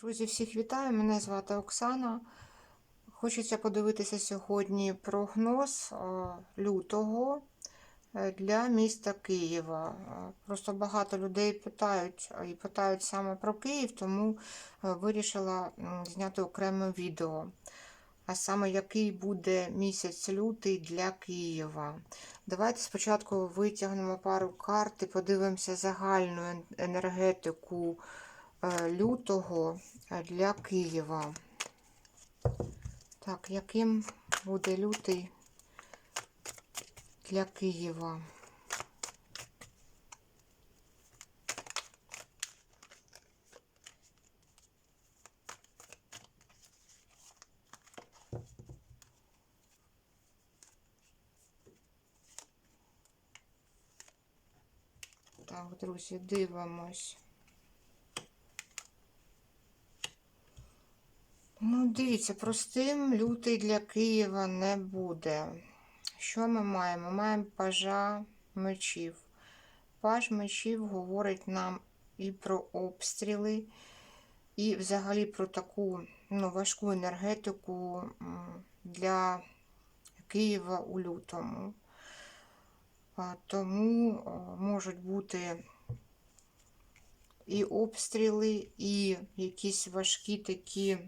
Друзі, всіх вітаю! Мене звати Оксана. Хочеться подивитися сьогодні прогноз е, лютого е, для міста Києва. Е, Просто багато людей питають і питають саме про Київ, тому вирішила зняти окреме відео. А саме який буде місяць лютий для Києва. Давайте спочатку витягнемо пару карт і подивимося загальну енергетику лютого е, для Києва. Так, яким буде лютий для Києва? Так, друзі, дивимось. Ну, дивіться, простим лютий для Києва не буде. Що ми маємо? Ми маємо пажа мечів. Паж мечів говорить нам і про обстріли, і взагалі про таку ну, важку енергетику для Києва у лютому. Тому можуть бути і обстріли, і якісь важкі такі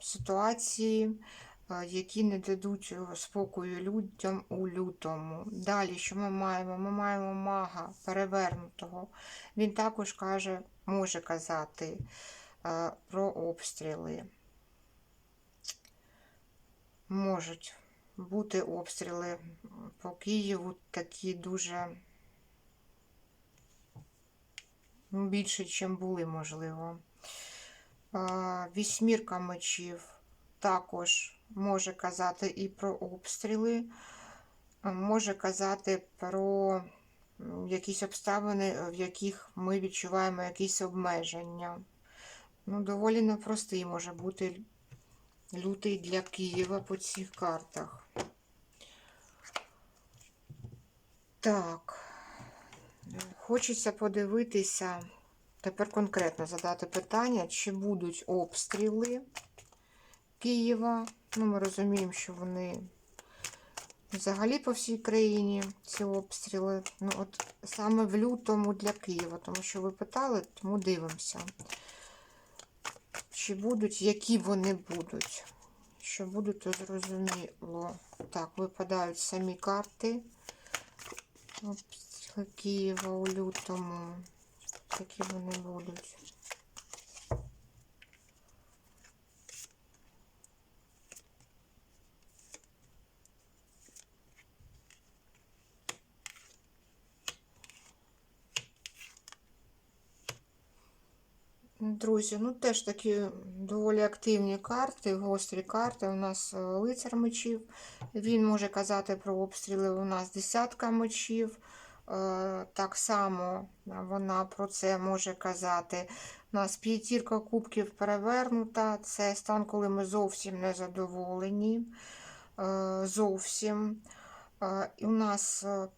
ситуації, які не дадуть е, спокою людям у лютому. Далі, що ми маємо? Ми маємо мага перевернутого. Він також каже, може казати про обстріли. Можуть бути обстріли по Києву такі дуже ну, більше, ніж були, можливо. Вісьмірка мечів також може казати і про обстріли, може казати про якісь обставини, в яких ми відчуваємо якісь обмеження. Ну, доволі непростий може бути лютий для Києва по цих картах. Так, хочеться подивитися, тепер конкретно задати питання, чи будуть обстріли Києва. Ну, ми розуміємо, що вони взагалі по всій країні ці обстріли. Ну, от саме в лютому для Києва, тому що ви питали, тому дивимося. Чи будуть, які вони будуть? Що будуть, то зрозуміло. Так, випадають самі карти. Обстріли Києва у лютому. Які вони будуть. Друзі, ну теж такі доволі активні карти, гострі карти. У нас е, лицар мечів. Він може казати про обстріли. У нас десятка мечів. Е, Так само вона про це може казати. У нас п'ятірка кубків перевернута. Це стан, коли ми зовсім не задоволені. Е, Зовсім. Е, І у нас е,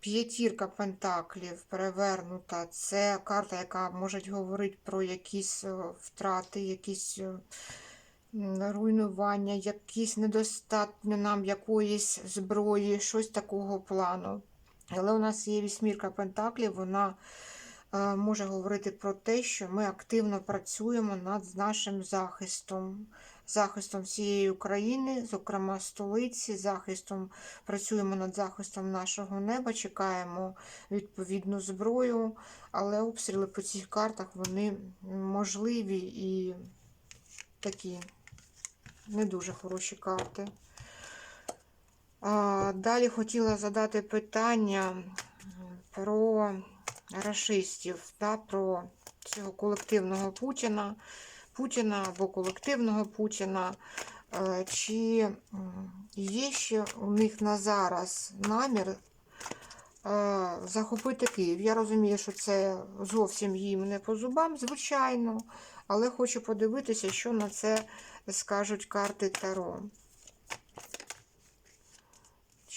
П'ятірка пентаклів перевернута. Це карта, яка може говорити про якісь е, втрати, якісь е, руйнування, якісь недостатньо нам якоїсь зброї, щось такого плану. Але у нас є вісьмірка пентаклів, вона е, може говорити про те, що ми активно працюємо над нашим захистом, захистом всієї України, зокрема столиці, захистом працюємо над захистом нашого неба, чекаємо відповідну зброю, але обстріли по цих картах вони можливі і такі не дуже хороші карти. Далі хотіла задати питання про расистів, та, про цього колективного Путіна, Путіна або колективного Путіна. Е, Чи є ще у них на зараз намір е, захопити Київ? Я розумію, що це зовсім їм не по зубам, звичайно, але хочу подивитися, що на це скажуть карти Таро.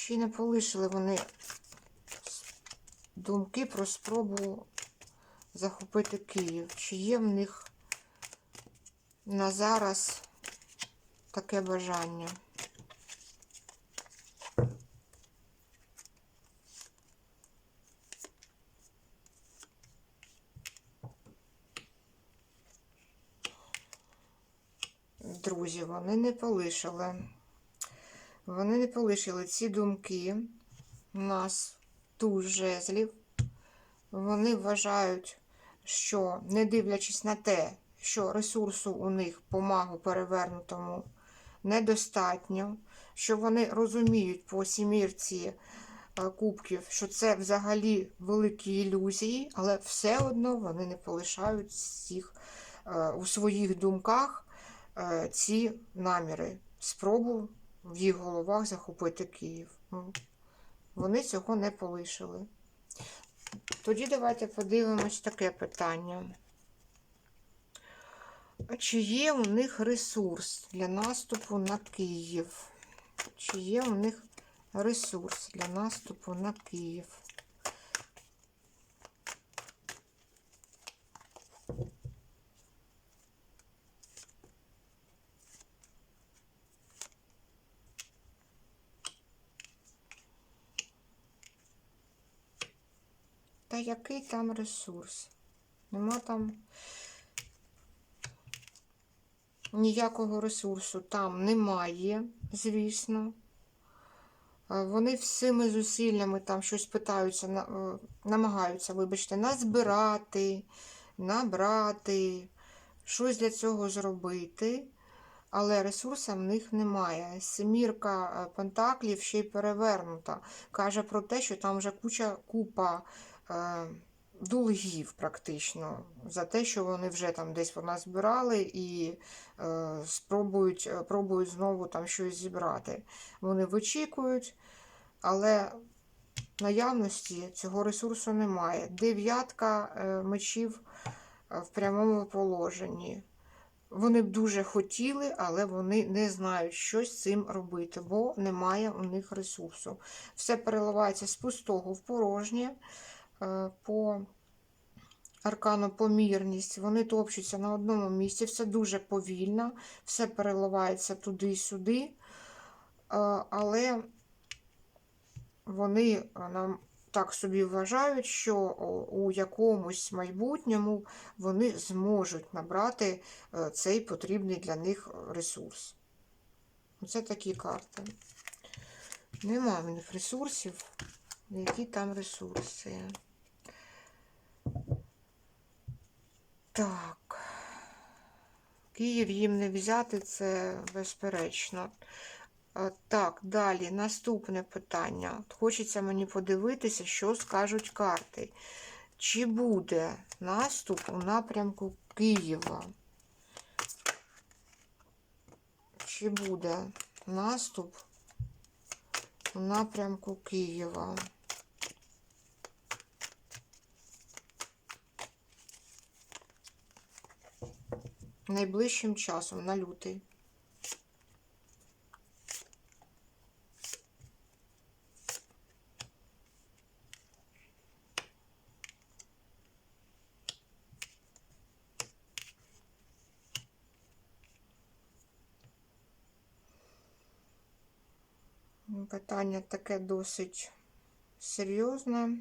Чи не полишили вони думки про спробу захопити Київ? Чи є в них на зараз таке бажання. Друзі, вони не полишили. Вони не полишили ці думки. Нас туз жезлів. Вони вважають, що не дивлячись на те, що ресурсу у них по магу перевернутому недостатньо, що вони розуміють по сімірці е, кубків, що це взагалі великі ілюзії, але все одно вони не полишають всіх е, у своїх думках е, ці наміри, спробу в їх головах захопити Київ. Ну, Вони цього не полишили. Тоді давайте подивимось таке питання. Чи є у них ресурс для наступу на Київ? Чи є у них ресурс для наступу на Київ? Та який там ресурс? Нема там ніякого ресурсу там немає, звісно. Е, Вони всіми зусиллями там щось питаються, е, намагаються, вибачте, назбирати, набрати, щось для цього зробити, але ресурсу в них немає. Семірка е, пентаклів ще й перевернута. Каже про те, що там вже куча купа е, долгів практично за те, що вони вже там десь вона збирали і е, спробують, е, пробують знову там щось зібрати. Вони вичікують, але наявності цього ресурсу немає. Дев'ятка е, мечів е, в прямому положенні. Вони б дуже хотіли, але вони не знають, що з цим робити, бо немає у них ресурсу. Все переливається з пустого в порожнє по аркану помірність. Вони топчуться на одному місці, все дуже повільно, все переливається туди і сюди. Е, Але вони е, нам так собі вважають, що у якомусь майбутньому вони зможуть набрати е, цей потрібний для них ресурс. Оце такі карти. Нема в них ресурсів. Які там ресурси? Так. Київ їм не взяти, це безперечно. Е, Так, далі, наступне питання. Хочеться мені подивитися, що скажуть карти. Чи буде наступ у напрямку Києва? Чи буде наступ у напрямку Києва? Найближчим часом на лютий. Питання таке досить серйозне.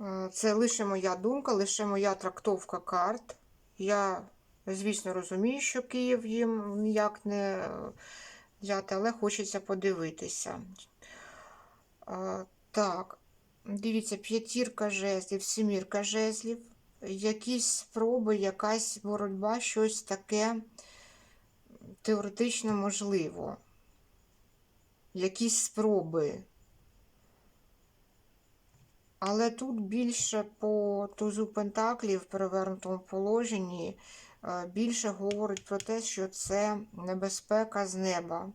Е, Це лише моя думка, лише моя трактовка карт. Я, звісно, розумію, що Київ їм ніяк не е, взяти, але хочеться подивитися. Так, дивіться, п'ятірка жезлів, сімірка жезлів, якісь спроби, якась боротьба, щось таке теоретично можливо якісь спроби. Але тут більше по тузу Пентаклів в перевернутому положенні більше говорить про те, що це небезпека з неба.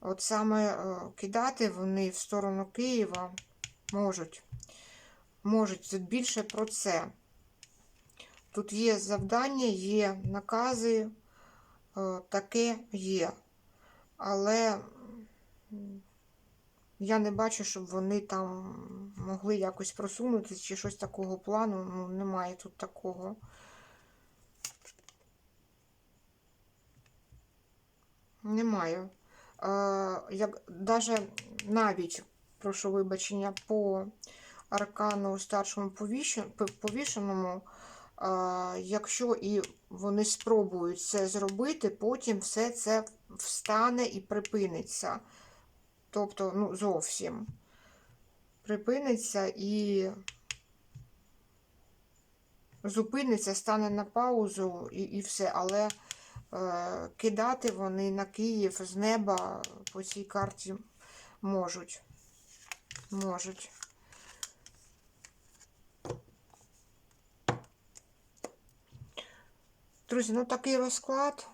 От саме е, кидати вони в сторону Києва можуть. Можуть тут більше про це. Тут є завдання, є накази, е, таке є. Але я не бачу, щоб вони там могли якось просунутися чи щось такого плану. Ну, немає тут такого. Немає. Як, даже навіть, прошу вибачення, по аркану старшому повішеному, якщо і вони спробують це зробити, потім все це встане і припиниться. Тобто, ну, зовсім припиниться і зупиниться, стане на паузу і, і все. Але кидати вони на Київ з неба по цій карті можуть. Можуть. Друзі, ну такий розклад.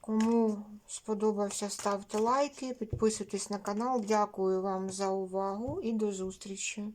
Кому сподобався, ставте лайки, підписуйтесь на канал. Дякую вам за увагу і до зустрічі!